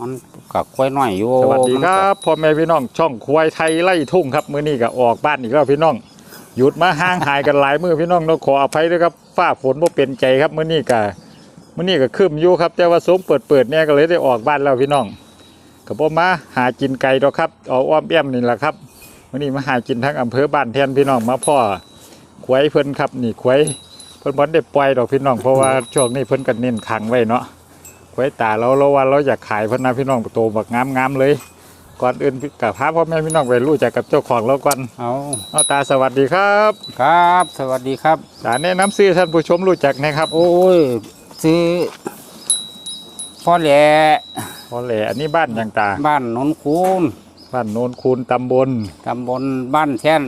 มันกับควายน้อยอยู่สวัสดีมันคก็รับพ่อแม่พี่น้องช่องควายไทยไล่ทุ่งครับมื้อนี้ก็ออกบ้านอีกแล้วพี่น้อง หยุดมาห่างหายกันหลายมื้อพี่น้องต้องขออภัยด้วยครับฟ้าฝนบ่เป็นใจครับมื้อนี้ก็มื้อนี้ก็ครึมอยู่ครับ แต่ว่าสงเปิดเปิดๆเนี่ยก็เลยได้ออกบ้านแล้วพี่น้องก็บ่มาหากินไก่ดอกครับเอาอ้อมแอมนี่แหละครับมื้อนี้มาหากินทั้งอำเภอบ้านแทนพี่น้องมาพ่อควายเพิ่นครับนี่ควายเพิ่นบ่ได้ปล่อยดอกพี่น้องเพราะว่าช่วงนี้เพิ่นก็เน้นขังไว้เนาะ ควายตาเราเราว่าเราอยากขายเพิ่นนะพี่น้องโตบักงามๆเลย ก่อนอื่นกับพาพ่อแม่พี่น้องไปรู้จักกับเจ้าของเราก่อนเอาเอาตาสวัสดีครับ ครับ สวัสดีครับตาแนะนำซื้อท่านผู้ชมรู้จักนะครับ โอ้ยซื้อพ่อแหล่พอแหล่อันนี้บ้านอย่างตาบ้านโนนคูนบ้านโนนคูนตำบลตำบลบ้านแท่น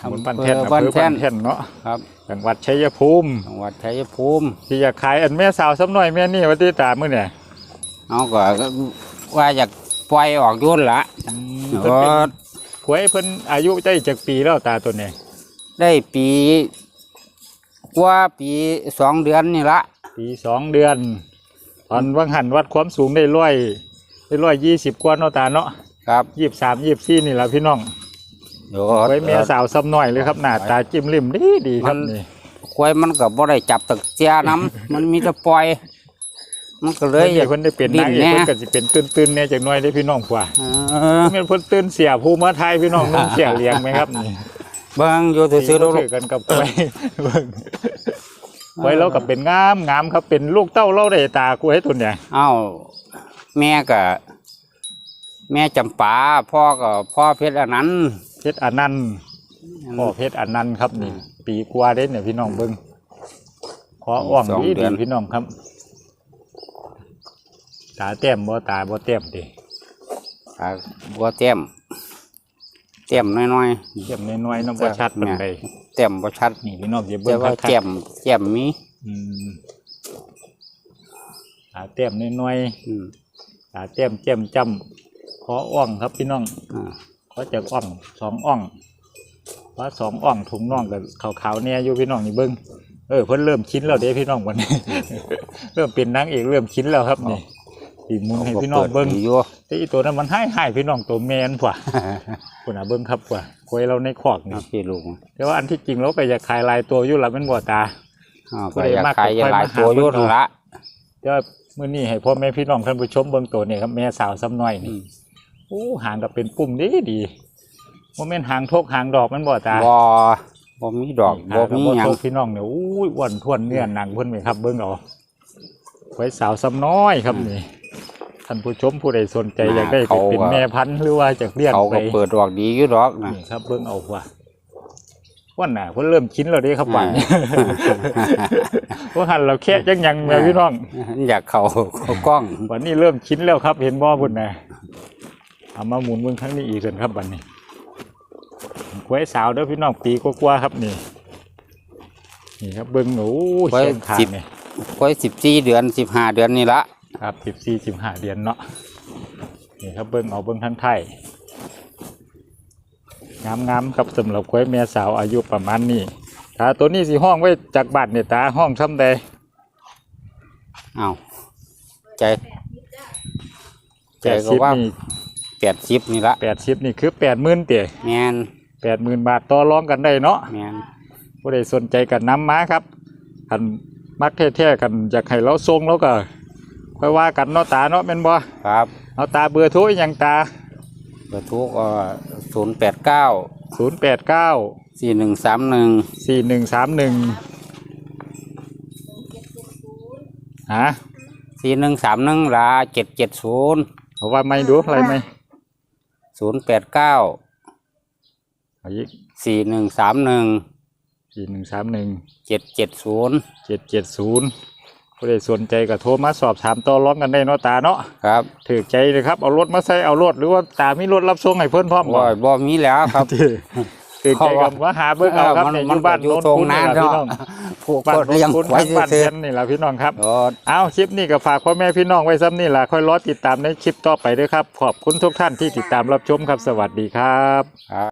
ตำบลบ้านแท่นอำอำเภอเภอบ้าบ้านนแท่แท่นนเนาะครับจังหวัดชัยภูมิจังหวัดชัยภูมิที่อยากขายอันแม่สาวซ้ำหน่อยแม่นี่ว่าที่ตามื้อเนี่ยเอาก็ว่าอยากปล่อยออกยุ่นละเพิ่นก็เป็นขวยเพิ่นอายุได้จากปีแล้วตาตัวนี้ได้ปีกว่าปีสองเดือนนี่ละปีสองเดือน ตอนวังหันวัดความสูงได้ร้อยได้ร้อยยี่สิบกว่าเนาะตาเนาะครับยี่สิบสามยี่สิบสี่นี่แหละพี่น้องเดี๋ยว ไว้แม่สาวซ้ำหน่อยเลยครับหน้าตาจิ้มริมดีดีๆครับมันนี่ควายมันก็บ่ได้จับตะเจียน้ำมันมีแต่ปล่อย มันก็เลเลยยอยากเพิ่นได้เป็นดิ้นางนเอกแน่เพิ่นก็สิเป็นตื่นๆเนี่ยจากหน้อยได้พี่น้องกว่าเออเพิ่นเพิ่นตื่นเสียภูมิไทยพี่น้องนุ่งเสียเลี้ยงไหมครับนี่เบิ่งอยู่ซื่อๆที่ลูเขากถือกันกับไว้เบิ่งไว้เรากับเป็นงามงามครับ เป็นลูกเต้าเราได้ตากูให้ตัวเนี่ยเอ้าแม่ก็แม่จำปาพ่อก็พ่อเพชรอันนั้น เพชรอนันต์พ่อเพชรอนันต์ครับนี่ ปีกว่าเด้เนี่ยพี่น้องเบิ่งขออ่องสองดีเดืดีอน พี่น้องครับ ตาแต้มบ่ตาบ่แต้มดิอ่าบัวเต็มเต็มน้อยเต้มน้อยๆเน้ำบ่ชัดปานใดๆเต็มบ่ชัดนี่พี่น้องอย่าแต่เบิ่งว่าคักๆแจ่มแจ่มมีอืมตาเต้มน้อยอืมๆตาเต้มเจ้มจ้ำขออ่องครับพี่น้อง อ่า ขอจากอ่องสองอ่องเพราะสองอ่องถุงน่องกับขาวๆเนี่ยอยู่พี่น้องนี่เบิ้งเออเพิ่นเริ่มชิ้นแล้วเด้พี่น้องวันนี้ เริ่มเป็นนางเอกเริ่มชิ้นแล้วครับนี่ตีมุงให้พี่น้องเบิ้งปิดอยู่แต่อีตัวนั้นมันให้ให้พี่น้องตัวแมนกว่าคุณอะเบิ้งครับกว่าควยเราในขอกนี่เอาพี่ลูกแต่ว่าอันที่จริงเราก็อยากขายลายตัวอยู่ละแมันบ่ตาอ้าวผู้ก็ใดอยากมากขายก็ค่อยหลายมาหาตัวอยุ่เบิ่นงเอาละแต่ว่ามื้อนี้ให้พ่อแม่พี่น้องท่านผู้ชมเบิ่งตัวนี่ครับแม่สาวซ้ำน้อยอืนี่ม โอ้หางก็เป็นปุ่มดีดีโมเมนหางทกหางดอกมันบ่ตาบ่บ่มีดอกหาบ่งก็มีบ่หยัทงกพี่น้องเนี่ยอู้ยอ้วนท้วนเนื้อหนังเพิ่นไหมครับ เบิ่งเอาไว้สาวซ้ำน้อยครับนี่ท่านผู้ชมผู้ใดสนใจอยากได้ไปเป็นแม่พันธุ์หรือว่าจะเลี้ยงเขาไปก็เปิดดอกดีอยู่ดอกนะนี่ครับ เบิ่งเอาว่าว่าน่ะเพิ่นเริ่มชินแล้วเด้ครับบ้านนี้ว่าหันเราแค่จังยังแม่พี่น้องอยากเข้าเข้ากล้อง วันนี้เริ่มชินแล้วครับ เห็นบ่พุ่นนะ เอามาหมุนเบิ่งครั้งนี้อีกกันครับบัดนี้กล้วยสาวเด้อพี่น้องปีกว่าๆครับนี่ นี่ครับเบิ่งโอ้ยกล้วยเชียงขาดสิบ นี่ค่อยสิบสี่เดือนสิบห้าเดือนนี่ละครับสิบสี่สิบห้าเดือนเนาะนี่ครับเบิ่งเอาเบิ่งทั้งไทยงามๆครับสำหรับกล้วยแม่สาวอายุประมาณนี้ถ้าตัวนี้สิห้องไว้จากบ้านเนี่ยตาห้องซ้ำใดอ้าวใจ ใจแปดก็สิบว่านี่ แปดสิบนี่ละแปดสิบนี่คือแปดหมื่นเตี๋ยแมนแปดหมื่นบาทต่อรองกันได้เนาะแมนผู้ใดสนใจกันน้ำม้าครับคันมักแท้ๆกันอยากให้เราส่งแล้วก็ค่อยว่ากันเนาะตาเนาะแม่นบ่ครับเอาตาเบอร์โทรอหยังตาเบอร์โทุกศูนย์แปดเก้า0 8 9สี่หนึ่งสามหนึ่ง4 1 3 1ฮะสี่หนึ่งสามหนึ่งลาเจ็ดเจ็ดศูนย์เอาว่าไม่ดูอะไรไหม ศูนย์แปดเก้าเอาอีกสี่หนึ่งสามหนึ่ง4 1 3 1เจ็ดเจ็ดศูนย์7 7 0ผู้ใดสนใจก็โทรมาสอบถามต่อร้องกันได้เนาะตาเนาะครับถือใจเลยครับเอารถมาใส่เอารถหรือว่าตามีรถรับส่งให้เพิ่นพร้อมบ่บ่บ่มีแล้วครับ ถือใจกับว่าหาเบิ่งเอาครับมันในอมันยู่บ้านอยู่โน้นตรงคุณนั้นี่นแหละพี่เนาะน้องผูกบ้านก็โน้นเลี้ยงคุณไว้ทั้งบ้านซื่อเช่นนี่แหละพี่น้องครับๆโอ้เอาคลิปนี้ก็ฝากพ่อแม่พี่น้องไว้ซ้ำนี่แหละค่อยรอติดตามในคลิปต่อไปด้วยครับ ขอบคุณทุกท่านที่ติดตามรับชมครับสวัสดีครับ